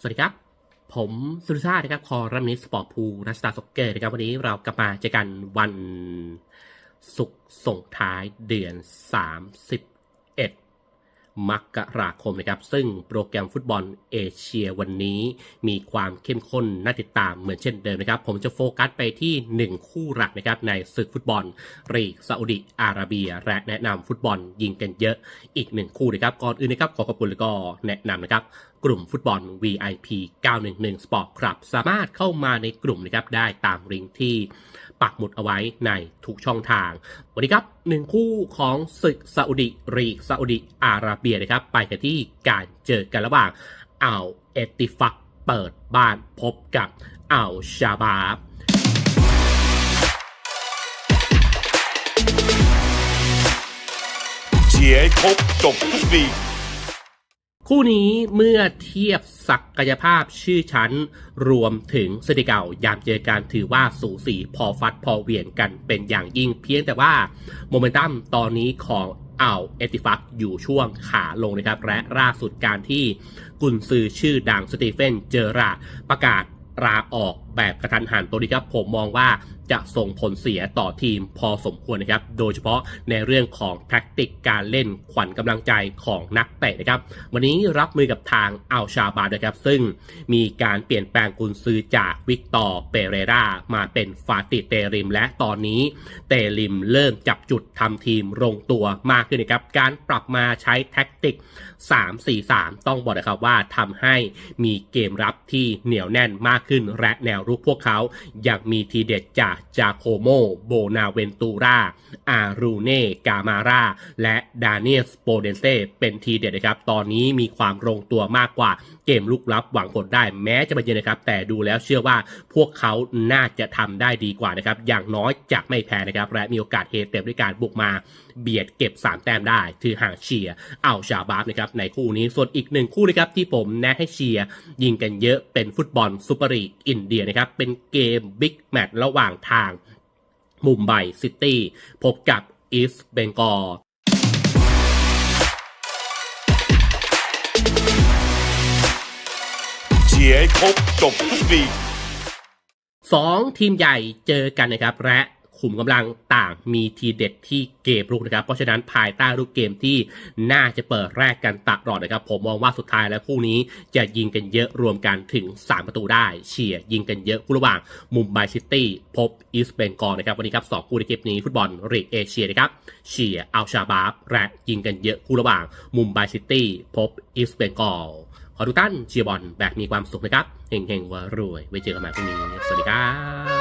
สวัสดีครับ ผมสุรชาตินะครับ คอรัมนิสปอร์ตพูนัสตาสกเกอร์นะครับ วันนี้เรากลับมาเจอกันวันศุกร์ส่งท้ายเดือน 30 มกราคมนะครับซึ่งโปรแกรมฟุตบอลเอเชียวันนี้มีความเข้มข้นน่าติดตามเหมือนเช่นเดิมนะครับผมจะโฟกัสไปที่ 1 คู่หลักนะครับในศึกฟุตบอลรีกซาอุดิอาระเบีย และแนะนำฟุตบอลยิงกันเยอะอีกหนึ่งคู่นะครับก่อนอื่นนะครับขอขอบคุณแล้วก็แนะนำนะครับกลุ่มฟุตบอล VIP 911 Sport Club สามารถเข้ามาในกลุ่มนะครับได้ตามลิงก์ที่ ปักหมุดเอาไว้ในทุกช่องทาง วันนี้ครับหนึ่งคู่ของศึกซาอุดิรีกซาอุดิอาระเบียนะครับ ไปกันที่การเจอกันระหว่างอ่าวเอติฟักเปิดบ้านพบกับอ่าวชาบาบเชียครบจบทุกลี คู่นี้เมื่อเทียบศักยภาพชื่อชั้น รวมถึงสถิติเก่ายามเจอกันถือว่าสูสีพอฟัดพอเหวี่ยงกันเป็นอย่างยิ่งเพียงแต่ว่าโมเมนตัมตอนนี้ของอ่าวเอติฟักอยู่ช่วงขาลงนะครับ และล่าสุดการที่กุนซือชื่อดังสตีเฟนเจอราร์ดประกาศลาออกแบบกระทันหันตัวนี้ครับผมมองว่า จะส่งผลเสียต่อทีมพอสมควรนะครับ โดยเฉพาะในเรื่องของแท็กติกการเล่นขวัญกำลังใจของนักเตะนะครับ วันนี้รับมือกับทางอัลชาบาดนะครับ ซึ่งมีการเปลี่ยนแปลงกุนซือจากวิกตอร์เปเรรามาเป็นฟาติเตริม และตอนนี้เตริมเริ่มจับจุดทำทีมลงตัวมากขึ้นนะครับ การปรับมาใช้แท็กติก 3-4-3 ต้องบอกนะครับว่าทำให้มีเกมรับที่เหนียวแน่นมากขึ้น และแนวรุกพวกเขายังมีทีเด็ดจากจาโคโม โบนาเวนตูรา อารูเน่ กามาราและดาเนียสโปเดนเซเป็นทีเด็ดนะครับ ตอนนี้มีความลงตัวมากกว่าเกมลุกลับหวังผลได้แม้จะมาเยือนนะครับ แต่ดูแล้วเชื่อว่าพวกเขาน่าจะทำได้ดีกว่านะครับ อย่างน้อยจะไม่แพ้นะครับ และมีโอกาสเฮเต็มด้วยการบุกมาเบียดเก็บ 3 แต้มได้ ถือห่างเชียร์เอาชาบาบนะครับในคู่นี้ส่วนอีกหนึ่งคู่นะครับที่ผมแนะให้เชียร์ยิงกันเยอะเป็นฟุตบอลซูเปอร์ลีกอินเดียนะครับเป็นเกมบิ๊กแมตช์ระหว่างทางมุมไบซิตี้พบกับอีสเบงกอลเชียร์ให้ครบจบทุกลีกสองทีมใหญ่เจอกันนะครับ และ ขุมกำลังต่างมีทีเด็ดที่เกมรุกนะครับ เพราะฉะนั้นภายใต้รูปเกมที่น่าจะเปิดแรกกันตลอดนะครับ ผมมองว่าสุดท้ายแล้วคู่นี้จะยิงกันเยอะรวมกันถึง 3 ประตูได้ เฉียร์ยิงกันเยอะคู่ระหว่างมุมไบซิตี้พบอีสเบงกอลนะครับวันนี้ครับสองคู่ในเกมนี้ฟุตบอลรีกเอเชียนะครับเฉียร์อัลชาบาบและยิงกันเยอะคู่ระหว่างมุมไบซิตี้พบอีสเบงกอลขอทุกท่านเชียร์บอลแบบมีความสุขนะครับเฮงๆว่ารวยไว้เจอกันใหม่พรุ่งนี้ สวัสดีครับ